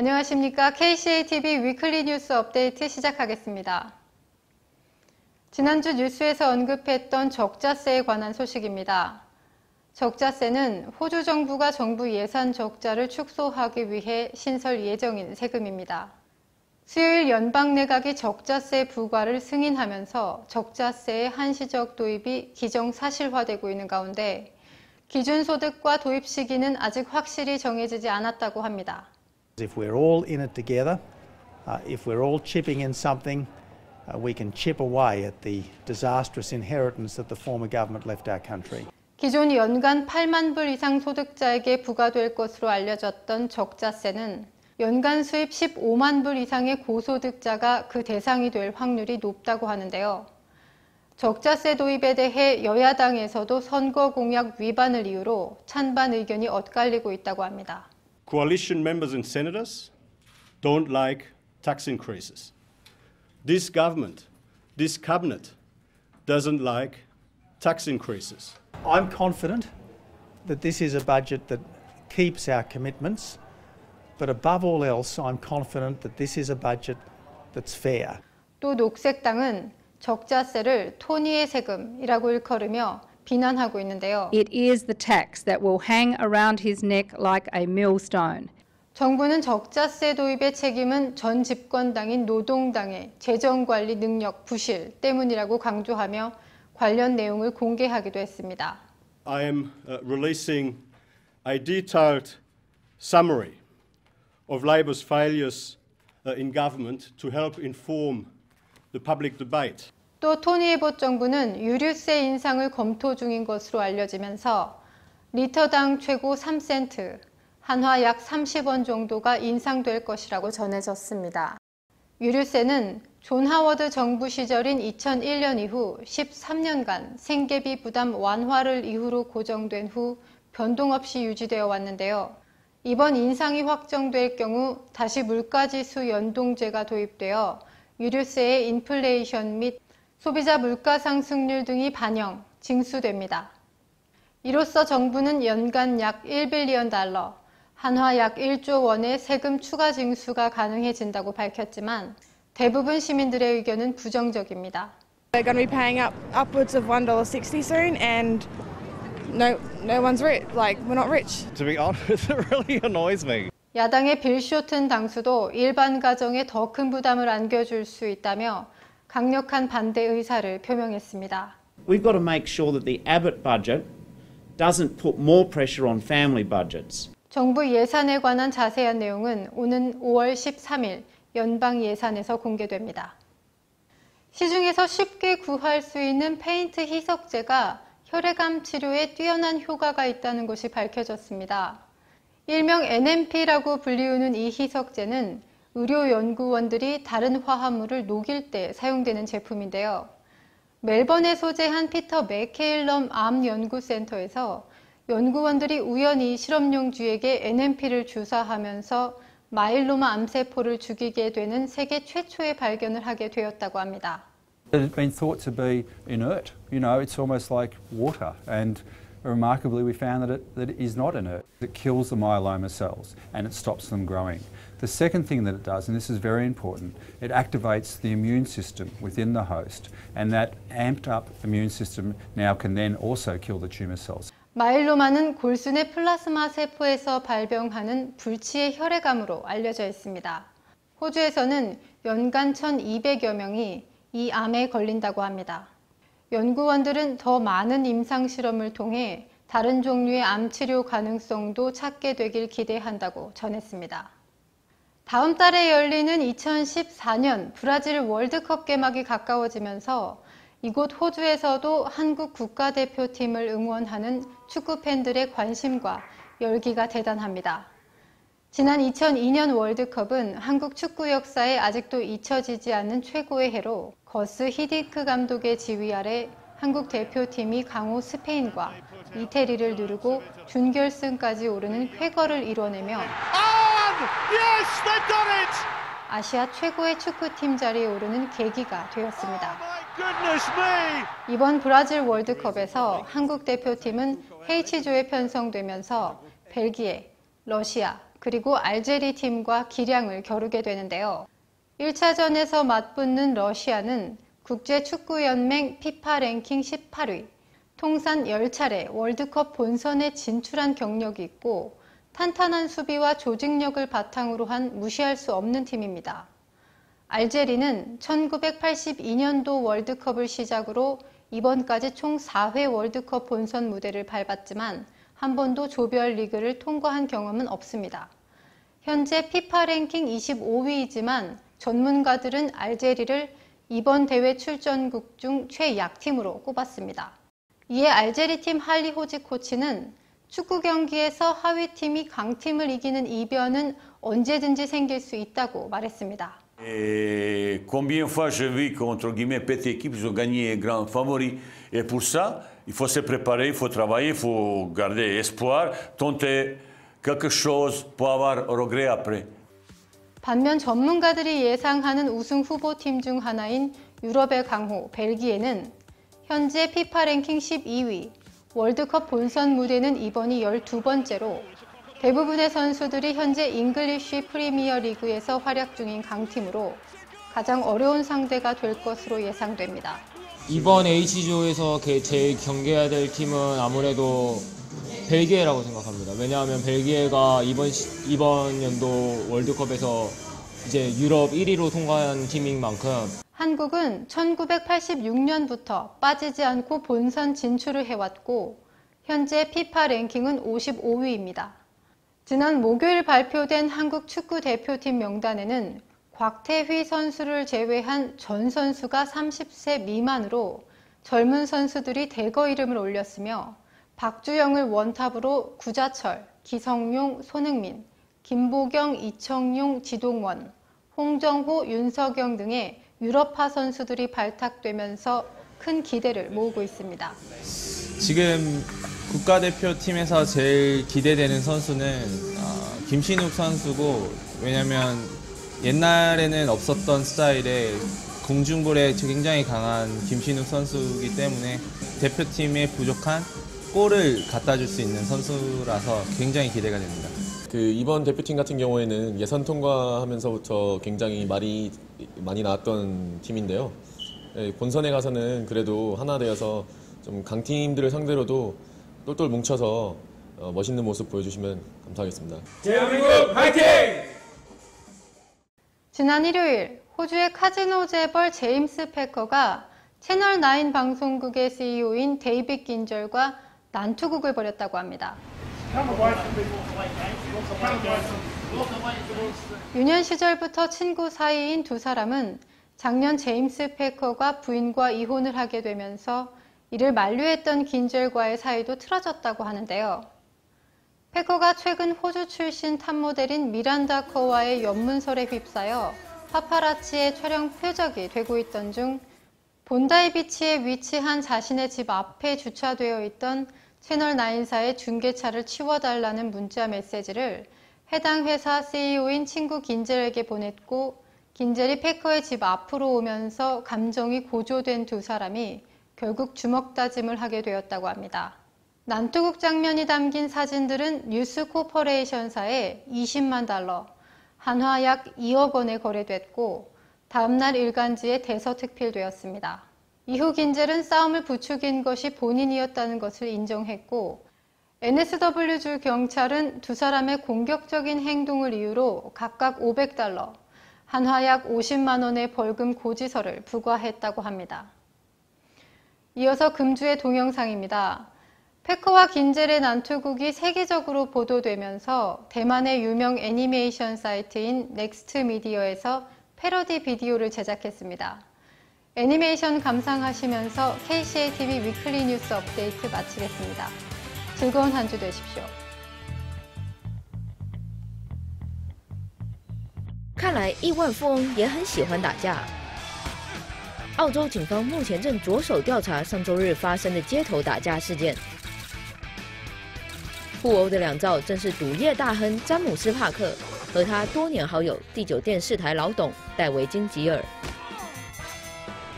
안녕하십니까. KCATV 위클리 뉴스 업데이트 시작하겠습니다. 지난주 뉴스에서 언급했던 적자세에 관한 소식입니다. 적자세는 호주 정부가 정부 예산 적자를 축소하기 위해 신설 예정인 세금입니다. 수요일 연방 내각이 적자세 부과를 승인하면서 적자세의 한시적 도입이 기정 사실화되고 있는 가운데 기준소득과 도입 시기는 아직 확실히 정해지지 않았다고 합니다. If we're all in it together, uh, if we're all chipping in something, uh, we can chip away at the disastrous inheritance that the former government left our country. 기존 연간 8만 불 이상 소득자에게 부과될 것으로 알려졌던 적자세는 연간 수입 15만 불 이상의 고소득자가 그 대상이 될 확률이 높다고 하는데요. 적자세 도입에 대해 여야당에서도 선거 공약 위반을 이유로 찬반 의견이 엇갈리고 있다고 합니다. coalition members and senators don't like tax increases. This government, this cabinet, doesn't like tax increases. I'm confident that this is a budget that keeps our commitments, but above all else, I'm confident that this is a budget that's fair. 또 녹색당은 적자세를 토니의 세금이라고 일컬으며 비난하고 있는데요. It is the tax that will hang around his neck like a millstone. 정부는 적자세 도입의 책임은 전 집권당인 노동당의 재정관리 능력 부실 때문이라고 강조하며 관련 내용을 공개하기도 했습니다. I am uh, releasing a detailed summary of Labor's failures uh, in government to help inform the public debate. 또 토니 에봇 정부는 유류세 인상을 검토 중인 것으로 알려지면서 리터당 최고 3센트, 한화 약 30원 정도가 인상될 것이라고 전해졌습니다. 유류세는 존 하워드 정부 시절인 2001년 이후 13년간 생계비 부담 완화를 이후로 고정된 후 변동 없이 유지되어 왔는데요. 이번 인상이 확정될 경우 다시 물가지수 연동제가 도입되어 유류세의 인플레이션 및 소비자 물가 상승률 등이 반영, 징수됩니다. 이로써 정부는 연간 약 1빌리언 달러, 한화 약 1조 원의 세금 추가 징수가 가능해진다고 밝혔지만 대부분 시민들의 의견은 부정적입니다. They're going to be paying up upwards of $1.60 soon and no no one's rich like we're not rich. To be honest, it really annoys me. 야당의 빌 쇼튼 당수도 일반 가정에 더 큰 부담을 안겨줄 수 있다며 강력한 반대 의사를 표명했습니다. We've got to make sure that the Abbott budget doesn't put more pressure on family budgets. 정부 예산에 관한 자세한 내용은 오는 5월 13일 연방 예산에서 공개됩니다. 시중에서 쉽게 구할 수 있는 페인트 희석제가 혈액암 치료에 뛰어난 효과가 있다는 것이 밝혀졌습니다. 일명 NMP라고 불리우는 이 희석제는 의료연구원들이 다른 화합물을 녹일 때 사용되는 제품인데요. 멜번에 소재한 피터 맥케일럼 암 연구센터에서 연구원들이 우연히 실험용 쥐에게 NMP를 주사하면서 마일로마 암세포를 죽이게 되는 세계 최초의 발견을 하게 되었다고 합니다. It has been thought to be inert. You know, it's almost like water. And remarkably, we found that it, that it is not inert. It kills the myeloma cells and it stops them growing. The second thing that it does, and this is very important, it activates the immune system within the host, and that amped up immune system now can then also kill the tumour cells. 마일로마는 골순의 플라스마 세포에서 발병하는 불치의 혈액암으로 알려져 있습니다. 호주에서는 연간 1,200여 명이 이 암에 걸린다고 합니다. 연구원들은 더 많은 임상 실험을 통해 다른 종류의 암 치료 가능성도 찾게 되길 기대한다고 전했습니다. 다음 달에 열리는 2014년 브라질 월드컵 개막이 가까워지면서 이곳 호주에서도 한국 국가대표팀을 응원하는 축구 팬들의 관심과 열기가 대단합니다. 지난 2002년 월드컵은 한국 축구 역사에 아직도 잊혀지지 않는 최고의 해로 거스 히디크 감독의 지휘 아래 한국 대표팀이 강호 스페인과 이태리를 누르고 준결승까지 오르는 쾌거를 이뤄내며! 아시아 최고의 축구팀 자리에 오르는 계기가 되었습니다. Me! 이번 브라질 월드컵에서 한국 대표팀은 H조에 편성되면서 벨기에, 러시아, 그리고 알제리 팀과 기량을 겨루게 되는데요. 1차전에서 맞붙는 러시아는 국제축구연맹 피파 랭킹 18위, 통산 10차례 월드컵 본선에 진출한 경력이 있고 탄탄한 수비와 조직력을 바탕으로 한 무시할 수 없는 팀입니다. 알제리는 1982년도 월드컵을 시작으로 이번까지 총 4회 월드컵 본선 무대를 밟았지만 한 번도 조별 리그를 통과한 경험은 없습니다. 현재 피파 랭킹 25위이지만 전문가들은 알제리를 이번 대회 출전국 중 최약팀으로 꼽았습니다. 이에 알제리 팀 할리 호지 코치는 축구 경기에서 하위 팀이 강팀을 이기는 이변은 언제든지 생길 수 있다고 말했습니다. Et combien fois je vis contre guillemets petites équipes, ont gagné grand favori. Et pour ça, il faut se préparer, il faut travailler, il faut garder espoir, tenter quelque chose pour avoir regret après. 반면 전문가들이 예상하는 우승 후보팀 중 하나인 유럽의 강호 벨기에는 현재 피파 랭킹 12위, 월드컵 본선 무대는 이번이 12번째로 대부분의 선수들이 현재 잉글리쉬 프리미어 리그에서 활약 중인 강팀으로 가장 어려운 상대가 될 것으로 예상됩니다. 이번 H조에서 제일 경계해야 될 팀은 아무래도 벨기에라고 생각합니다. 왜냐하면 벨기에가 이번 이번 연도 월드컵에서 이제 유럽 1위로 통과한 팀인 만큼 한국은 1986년부터 빠지지 않고 본선 진출을 해왔고 현재 피파 랭킹은 55위입니다. 지난 목요일 발표된 한국 축구 대표팀 명단에는 곽태휘 선수를 제외한 전 선수가 30세 미만으로 젊은 선수들이 대거 이름을 올렸으며 박주영을 원탑으로 구자철, 기성용, 손흥민, 김보경, 이청용, 지동원, 홍정호, 윤석영 등의 유럽파 선수들이 발탁되면서 큰 기대를 모으고 있습니다. 지금 국가대표팀에서 제일 기대되는 선수는 어, 김신욱 선수고 왜냐면 옛날에는 없었던 스타일의 공중볼에 굉장히 강한 김신욱 선수이기 때문에 대표팀에 부족한 골을 갖다 줄 수 있는 선수라서 굉장히 기대가 됩니다. 그 이번 대표팀 같은 경우에는 예선 통과하면서부터 굉장히 말이 많이 나왔던 팀인데요. 예, 본선에 가서는 그래도 하나 되어서 좀 강팀들을 상대로도 똘똘 뭉쳐서 어, 멋있는 모습 보여주시면 감사하겠습니다. 대한민국 파이팅! 지난 일요일 호주의 카지노 재벌 제임스 패커가 채널9 방송국의 CEO인 데이빗 긴절과 난투극을 벌였다고 합니다. 유년 시절부터 친구 사이인 두 사람은 작년 제임스 패커가 부인과 이혼을 하게 되면서 이를 만류했던 긴젤과의 사이도 틀어졌다고 하는데요. 패커가 최근 호주 출신 탑모델인 미란다 커와의 연문설에 휩싸여 파파라치의 촬영 표적이 되고 있던 중 본다이 비치에 위치한 자신의 집 앞에 주차되어 있던 채널9사의 중계차를 치워달라는 문자 메시지를 해당 회사 CEO인 친구 긴젤에게 보냈고 긴젤이 패커의 집 앞으로 오면서 감정이 고조된 두 사람이 결국 주먹 다짐을 하게 되었다고 합니다. 난투극 장면이 담긴 사진들은 뉴스 코퍼레이션사에 20만 달러, 한화 약 2억 원에 거래됐고 다음날 일간지에 대서특필되었습니다. 이후 긴젤은 싸움을 부추긴 것이 본인이었다는 것을 인정했고 NSW주 경찰은 두 사람의 공격적인 행동을 이유로 각각 500달러, 한화 약 50만 원의 벌금 고지서를 부과했다고 합니다. 이어서 금주의 동영상입니다. 페커와 긴젤의 난투극이 세계적으로 보도되면서 대만의 유명 애니메이션 사이트인 넥스트 미디어에서 패러디 비디오를 제작했습니다. 애니메이션 감상하시면서 KCATV 위클리 뉴스 업데이트 마치겠습니다. 즐거운 한 주 되십시오. 看来亿万富翁也很喜欢打架。澳洲警方目前正着手调查上周日发生的街头打架事件。互殴的两造正是赌业大亨詹姆斯·帕克和他多年好友第九电视台老董戴维金吉尔。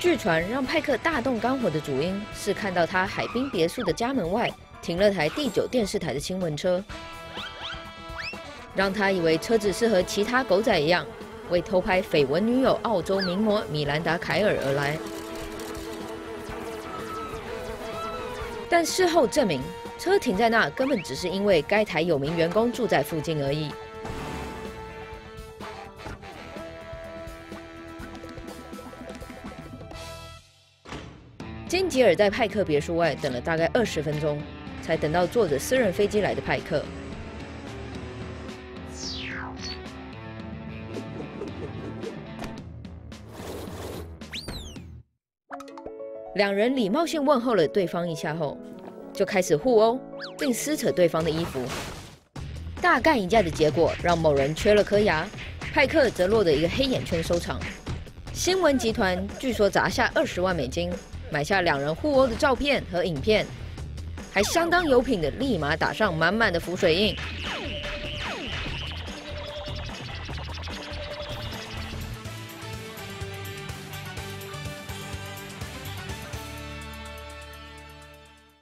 据传，让派克大动肝火的主因是看到他海滨别墅的家门外停了台第九电视台的新闻车。让他以为车子是和其他狗仔一样，为偷拍绯闻女友澳洲名模米兰达·凯尔而来。但事后证明，车停在那根本只是因为该台有名员工住在附近而已。金吉尔在派克别墅外等了大概二十分钟，才等到坐着私人飞机来的派克。两人礼貌性问候了对方一下后，就开始互殴，并撕扯对方的衣服。大干一架的结果让某人缺了颗牙，派克则落得一个黑眼圈收场。新闻集团据说砸下二十万美金，买下两人互殴的照片和影片，还相当有品的立马打上满满的浮水印，